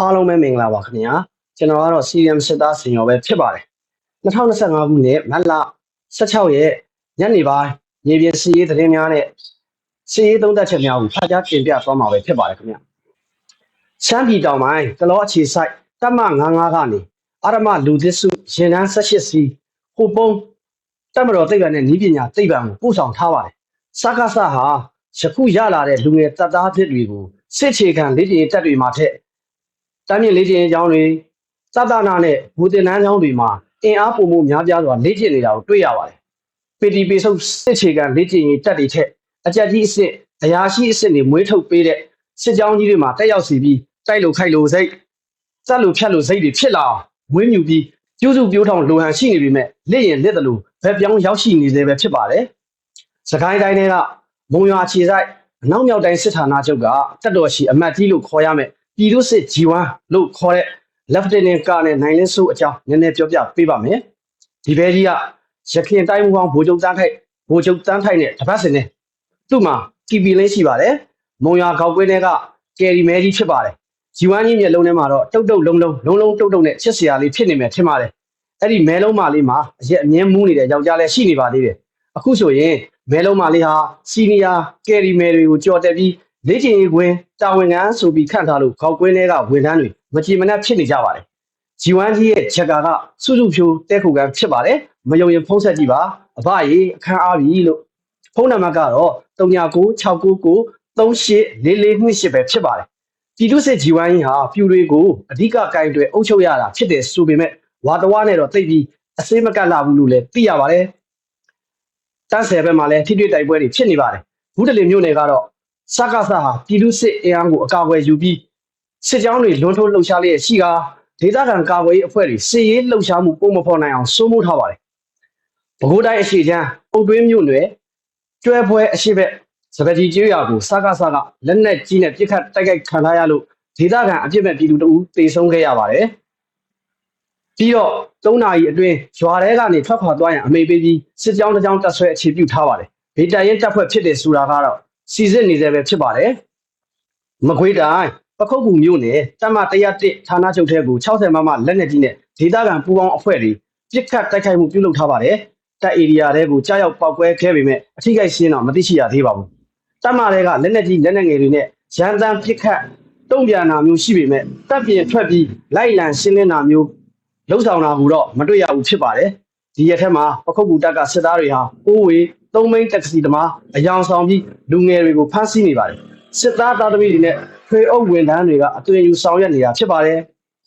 အားလုံးပဲမင်္ဂလာပါခင်ဗျာကျွန်တော်ကတော့ CRM စစ်သားစင်ရောပဲဖြစ်ပါတယ်2025ခုနှစ်မတ်လ16ရက်ညနေပိုင်းမြေပြင်စီးရေးသတင်းများနဲ့စီးရေးသုံးသပ်ချက်များကိုဖတ်ကြားတင်ပြသွားမှာပဲဖြစ်ပါတယ်ခင်ဗျာရှမ်းပြည်တောင်ပိုင်းကလောအခြေဆိုင်တပ်မ95ကနေအာရမလူသစ်စုရင်တန်း18စီဟိုပုံးတပ်မတော်သိပ္ပံနဲ့ဤပညာသိပ္ပံကိုပို့ဆောင်ထားပါတယ်စကားဆဟာယခုရလာတဲ့လူငယ်တပ်သားဖြစ်တွေကိုစစ်ချေခံလေ့ကျင့်ရေးတပ်တွေမှာထက် တမ်းမြင့်လေ့ကျင့်ရေးကျောင်းတွေစသနာနဲ့ဘူတင်နန်းကျောင်းတွေမှာအင်အားပုံမှုများပြားစွာလေ့ကျင့်နေတာကိုတွေ့ရပါတယ်။ PTP ဆုပ်စစ်ချေခံလေ့ကျင့်ရေးတပ်တွေထက်အကြက်ကြီးအစ်စ်အရာရှိအစ်စ်တွေမွေးထုတ်ပေးတဲ့စစ်ကြောင်းကြီးတွေမှာတက်ရောက်စီပြီးတိုက်လို့ခိုက်လို့စိတ်စက်လို့ဖြတ်လို့စိတ်တွေဖြစ်လာအောင်မွေးမြူပြီးကျူးစုပြိုးထောင်လိုဟန်ရှိနေပြီမဲ့လက်ရင်လက်တယ်လို့ဗက်ပြောင်းရောက်ရှိနေသေးပဲဖြစ်ပါတယ်။စကိုင်းတိုင်းတွေကမုံရွာခြေဆိုင်အနောက်မြောက်တိုင်းစစ်ဌာနချုပ်ကတက်တော်ရှိအမတ်ကြီးလို့ခေါ်ရမယ် ပြည်သူစစ် G1 လို့ခေါ်တဲ့ Lieutenant Colonel နိုင်လင်းစိုးအကြောင်းနည်းနည်းပြောပြပေးပါမယ်ဒီဘဲကြီးကရခင်တိုင်းမှုကောင်းဗိုလ်ချုပ်တန်းထိုက်ဗိုလ်ချုပ်တန်းထိုက်နဲ့တပတ်စင်နဲ့သူ့မှာ TP လေးရှိပါတယ်မုံရွာခေါက်ကွင်းတွေကကယ်ရီမဲကြီးဖြစ်ပါတယ် G1 ကြီးမျက်လုံးထဲမှာတော့တုတ်တုတ်လုံးလုံးလုံးလုံးတုတ်တုတ်နဲ့ချစ်စရာလေးဖြစ်နေမယ်ထင်ပါတယ်အဲ့ဒီမဲလုံးမလေးမှာအရက်အမြဲမူးနေတဲ့ယောက်ျားလည်းရှိနေပါသေးတယ်အခုဆိုရင်မဲလုံးမလေးဟာစီနီယာကယ်ရီမဲတွေကိုကြော်တက်ပြီး လေ့ကျင့်ရေးကွင်းတာဝန်ခံဆိုပြီးခန့်ထားလို့ခေါက်ကွင်းတွေကဝန်ထမ်းတွေမကြည်မနှက်ဖြစ်နေကြပါတယ်။ G1 ကြီးရဲ့ချက်ကာကစုစုဖြိုးတဲခုကန်ဖြစ်ပါတယ်။မယုံရင်ဖုံးဆက်ကြည့်ပါ။အဘရေအခန်းအားပြီလို့ဖုန်းနံပါတ်ကတော့399699 384428ပဲဖြစ်ပါတယ်။ပြည်သူစစ် G1 ကြီးဟာပြူတွေကိုအဓိကကင်တွေအုပ်ချုပ်ရတာဖြစ်တယ်ဆိုပေမဲ့ဝါတဝါနဲ့တော့တိတ်ပြီးအစေးမကတ်လာဘူးလို့လည်းသိရပါတယ်။တန်းဆယ်ဘက်မှာလည်းထိတွေ့တိုက်ပွဲတွေဖြစ်နေပါတယ်။ဘူးတလင်မြို့နယ်ကတော့ စကားဆဟာပြည်သူစစ်အင်အားကိုအကာအကွယ်ယူပြီးစစ်ကြောင်းတွေလွန်ထိုးလှုပ်ရှားလျက်ရှိကာဒေသခံကာကွယ်ရေးအဖွဲ့တွေစစ်ရေးလှုပ်ရှားမှုပုံမဖော်နိုင်အောင်စိုးမိုးထားပါတယ်။ပဲခူးတိုင်းအရှိချမ်းအုတ်တွင်းမြို့နယ်ကျွဲပွဲအရှိဘက်စပတီကျွော်ကိုစကားဆကလက်နက်ကြီးနဲ့ပြစ်ခတ်တိုက်ခိုက်ခံထားရလို့ဒေသခံအပြစ်မဲ့ပြည်သူတအူးတေဆုံးခဲ့ရပါတယ်။ပြီးတော့၃နာရီအတွင်းရွာထဲကနေထွက်ခွာသွားရင်အမေပေးပြီးစစ်ကြောင်းတစ်ကြောင်းတက်ဆွဲအခြေပြုထားပါတယ်။ဒေတာရင်တပ်ဖွဲ့ဖြစ်တယ်ဆိုတာကတော့ စီစစ်နေသေးပဲဖြစ်ပါတယ်။မကွေးတိုင်းပခုတ်ကူမြို့နယ်တမ101ဌာနချုပ်ထဲကို60မမလက်နက်ကြီးနဲ့ဒေသခံပူးပေါင်းအဖွဲ့တွေပြစ်ခတ်တိုက်ခိုက်မှုပြုလုပ်ထားပါတယ်။တပ်ဧရိယာထဲကိုကြားရောက်ပောက်ကွဲခဲ့ပေမဲ့အထိကိရှင်းတော့မသိရှိရသေးပါဘူး။တမတွေကလက်နက်ကြီးလက်နက်ငယ်တွေနဲ့ရန်တမ်းပြစ်ခတ်တုံ့ပြန်တာမျိုးရှိပေမဲ့တပ်ပြင်ထွက်ပြီးလိုက်လံရှင်းလင်းတာမျိုးလှုပ်ဆောင်တာကိုတော့မတွေ့ရဘူးဖြစ်ပါတယ်။ဒီရက်ထက်မှာပခုတ်ကူတပ်ကစစ်သားတွေဟာအိုးဝေး သုံးမိန်းတက္ကစီသမားအယောင်ဆောင်ပြီးလူငယ်တွေကိုဖမ်းဆီးနေပါတယ်စစ်သားသားသမီးတွေနဲ့ထွေအုပ်ဝန်ထမ်းတွေကအသွင်ယူဆောင်ရွက်နေတာဖြစ်ပါတယ်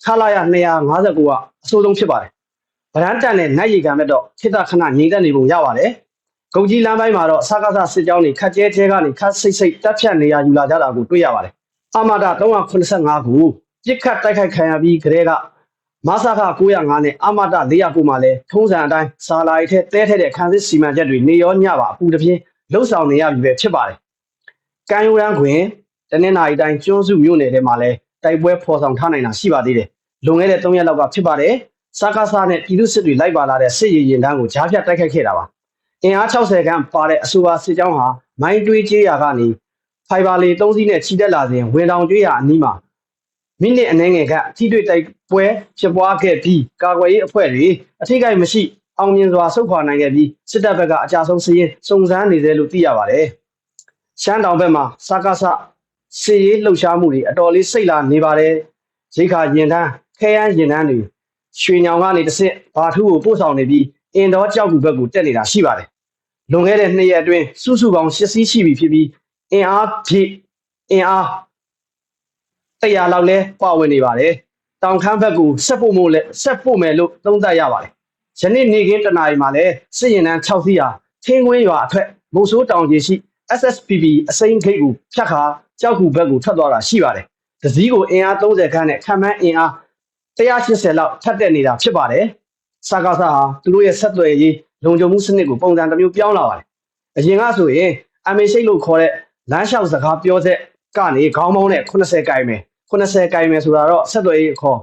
ခလာရ259ကအဆိုးဆုံးဖြစ်ပါတယ်ဗရန်တန်နဲ့နတ်ရီကံမဲ့တော့ခိတခဏငြိမ်သက်နေပုံရပါတယ်ဂုံကြီးလမ်းပိုင်းမှာတော့စကားစစစ်ကြောင်းတွေခတ်ကျဲကျဲကနေခတ်စိတ်စိတ်တက်ဖြတ်နေရယူလာကြတာကိုတွေ့ရပါတယ်အမတာ385ခုပြစ်ခတ်တိုက်ခိုက်ခံရပြီးကလေးက မဆာခ905နဲ့အမတာ409မှာလဲထုံးစံအတိုင်းစာလာရီထဲတဲထဲတဲ့ခန်းစစ်စီမံချက်တွေနေရောညပါအပူတပြင်းလှုပ်ဆောင်နေရပြီပဲဖြစ်ပါတယ်။ကံယူရန်ခွင်တနင်္လာရီတိုင်းကျွန်းစုမြို့နယ်ထဲမှာလဲတိုက်ပွဲဖော်ဆောင်ထားနိုင်တာရှိပါသေးတယ်။လွန်ခဲ့တဲ့3ရက်လောက်ကဖြစ်ပါတယ်။စကားစားနဲ့ပြည်သူစစ်တွေလိုက်ပါလာတဲ့စစ်ရေးရင်တန်းကိုကြားဖြတ်တိုက်ခိုက်ခဲ့တာပါ။အင်အား60ခန်းပါတဲ့အဆိုပါစစ်ကြောင်းဟာမိုင်းတွေးကျေးရာကနေဖိုင်ဘာလီ3စီးနဲ့ချီတက်လာစဉ်ဝင်တောင်ကျွေးရာအနီးမှာ မိနစ်အနည်းငယ်ကထိတွေ့တိုက်ပွဲဖြစ်ပွားခဲ့ပြီးကာကွယ်ရေးအဖွဲ့တွေအထိကိမရှိအောင်မြင်စွာဆုတ်ခွာနိုင်ခဲ့ပြီးစစ်တပ်ဘက်ကအကြဆုံးစည်ရင်စုံစမ်းနေတယ်လို့သိရပါတယ်။ရှမ်းတောင်ဘက်မှာစကားဆစီရေးလှုပ်ရှားမှုတွေအတော်လေးစိတ်လာနေပါတယ်။ရိခါရင်တန်းခဲယမ်းရင်တန်းတွေရွှေညောင်ကနေတစ်ဆင့်ဘာထူးကိုပို့ဆောင်နေပြီးအင်တော်ကြောက်ကူဘက်ကိုတက်နေတာရှိပါတယ်။လွန်ခဲ့တဲ့နှစ်ရက်အတွင်းစုစုပေါင်း၈စီးရှိပြီဖြစ်ပြီးအင်အားဖြည့်အင်အား တရားလောက်လဲပါဝင်နေပါတယ်။တောင်ခမ်းဘက်ကိုဆက်ဖို့မို့လဲဆက်ဖို့မယ်လို့သုံးသပ်ရပါတယ်။ယနေ့နေ့ကင်းတနာရီမှာလဲစစ်ရင်တန်း6စီးဟာချင်းကွင်းရွာအထက်မုံဆိုးတောင်ကြီးရှိ SSPB အစိမ်းဂိတ်ကိုဖြတ်ခါကြောက်ကူဘက်ကိုထွက်သွားတာရှိပါတယ်။ဒစည်းကိုအင်အား30ခန်းနဲ့ခံမှန်းအင်အား180လောက်ထပ်တက်နေတာဖြစ်ပါတယ်။စကားစားဟာသူတို့ရဲ့ဆက်သွယ်ရေးလုံခြုံမှုစနစ်ကိုပုံစံတစ်မျိုးပြောင်းလာပါတယ်။အရင်ကဆိုရင်အမေရှိတ်လို့ခေါ်တဲ့လမ်းလျှောက်စကားပြောဆက်ကနေခေါင်းမောင်းနဲ့80ကိုင်မယ် 80ကိုင်မယ်ဆိုတာတော့ဆက်သွယ်ရေးခေါ်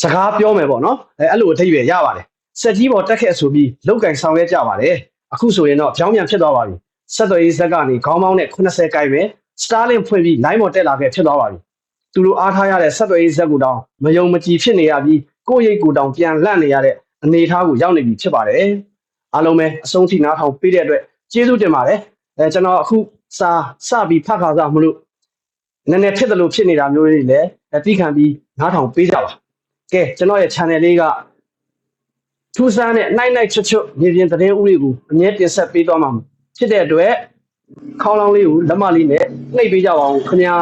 စကားပြောမယ်ပေါ့နော်အဲအဲ့လိုအထိပ္ပယ်ရပါတယ်ဆက်ကြီးပေါ်တက်ခဲ့ဆိုပြီးလောက်ကင်ဆောင်ရွက်ကြပါတယ်အခုဆိုရင်တော့ကြောင်းပြန်ဖြစ်သွားပါပြီဆက်သွယ်ရေးဇက်ကနေခေါင်းမောင်းနဲ့80ကိုင်မယ်စတာလင်ဖွင့်ပြီး line ပေါ်တက်လာခဲ့ဖြစ်သွားပါပြီသူတို့အားထားရတဲ့ဆက်သွယ်ရေးဇက်ကိုတောင်မယုံမကြည်ဖြစ်နေရပြီးကိုယ့်ရိတ်ကိုယ်တောင်ပြန်လှန့်နေရတဲ့အနေအထားကိုရောက်နေပြီဖြစ်ပါတယ်အားလုံးပဲအဆုံးထိနားထောင်ပေးတဲ့အတွက်ကျေးဇူးတင်ပါတယ်အဲကျွန်တော်အခုစာစပြီးဖတ်ခါစားမလို့ နည်းနည်းဖြစ်တယ်လို့ဖြစ်နေတာမျိုးတွေလည်းအတိခံပြီးနားထောင်ပေးကြပါကဲကျွန်တော်ရဲ့ channel လေးကထူးဆန်းတဲ့နိုင်နိုင်ချွတ်ချွတ်မြေပြင်သတင်းဥတွေကိုအမြဲတင်ဆက်ပေးသွားမှာဖြစ်တဲ့အတွက်ခေါင်းလောင်းလေးကိုလက်မလေးနဲ့နှိပ်ပေးကြပါဦးခင်ဗျာ